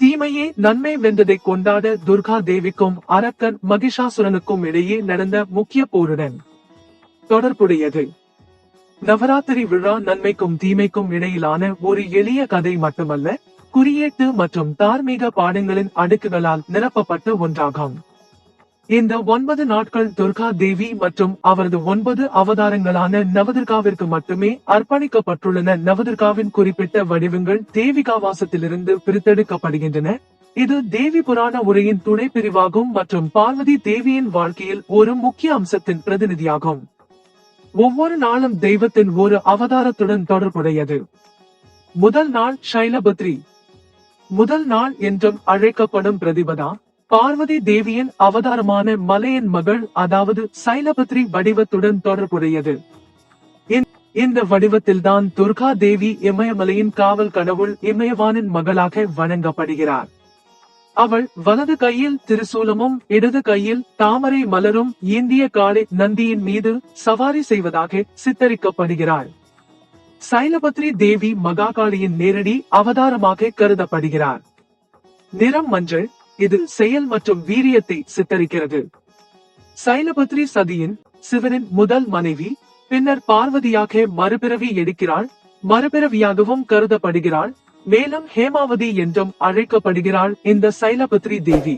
தீமையே நன்மை வென்றதை கொண்டாட துர்கா தேவிக்கும் அரக்கன் மகிஷாசுரனுக்கும் இடையே நடந்த முக்கிய போருடன் தொடர்புடையது. நவராத்திரி விழா நன்மைக்கும் தீமைக்கும் இடையிலான ஒரு எளிய கதை மட்டுமல்ல குறியீட்டு மற்றும் தார்மீக பாடங்களின் அடுக்குகளால் நிரப்பப்பட்ட ஒன்றாகும். இந்த ஒன்பது நாட்கள் துர்கா தேவி மற்றும் அவரது ஒன்பது அவதாரங்களான நவதுர்காவிற்கு மட்டுமே அர்ப்பணிக்கப்பட்டுள்ளன. நவதுர்காவின் குறிப்பிட்ட வடிவங்கள் தேவிகாவாசத்திலிருந்து பிரித்தெடுக்கப்படுகின்றன. இது தேவி புராண உரையின் துணை பிரிவாகும் மற்றும் பார்வதி தேவியின் வாழ்க்கையில் ஒரு முக்கிய அம்சத்தின் பிரதிநிதியாகும். ஒவ்வொரு நாளும் தெய்வத்தின் ஒரு அவதாரத்துடன் தொடர்புடையது. முதல் நாள் ஷைலபத்ரி. முதல் நாள் என்றும் அழைக்கப்படும் பிரதிபதா. பார்வதி தேவியின் அவதாரமான மலையின் மகள் அதாவது சைலபத்ரி வடிவத்துடன் தொடர்புடையது. இந்த- இந்த வடிவத்தில்தான் துர்கா தேவி இமயமலையின் காவல் கடவுள் இமயவானின் மகளாக வணங்கப்படுகிறார். அவள் வலது கையில் திருசூலமும் இடது கையில் தாமரை மலரும் ஏந்திய காளை நந்தியின் மீது சவாரி செய்வதாக சித்தரிக்கப்படுகிறாள். சைலபத்ரி தேவி மகாகாளியின் நேரடி அவதாரமாக கருதப்படுகிறார். நிறம் மஞ்சள் இது செயல் மற்றும் வீரியத்தை சித்தரிக்கிறது. சைலபத்ரி சதியின் சிவனின் முதல் மனைவி பின்னர் பார்வதியாக மறுபிறவி எடுக்கிறாள் மறுபிறவியாகவும் கருதப்படுகிறாள் மேலும் ஹேமாவதி என்றும் அழைக்கப்படுகிறாள் இந்த சைலபத்ரி தேவி.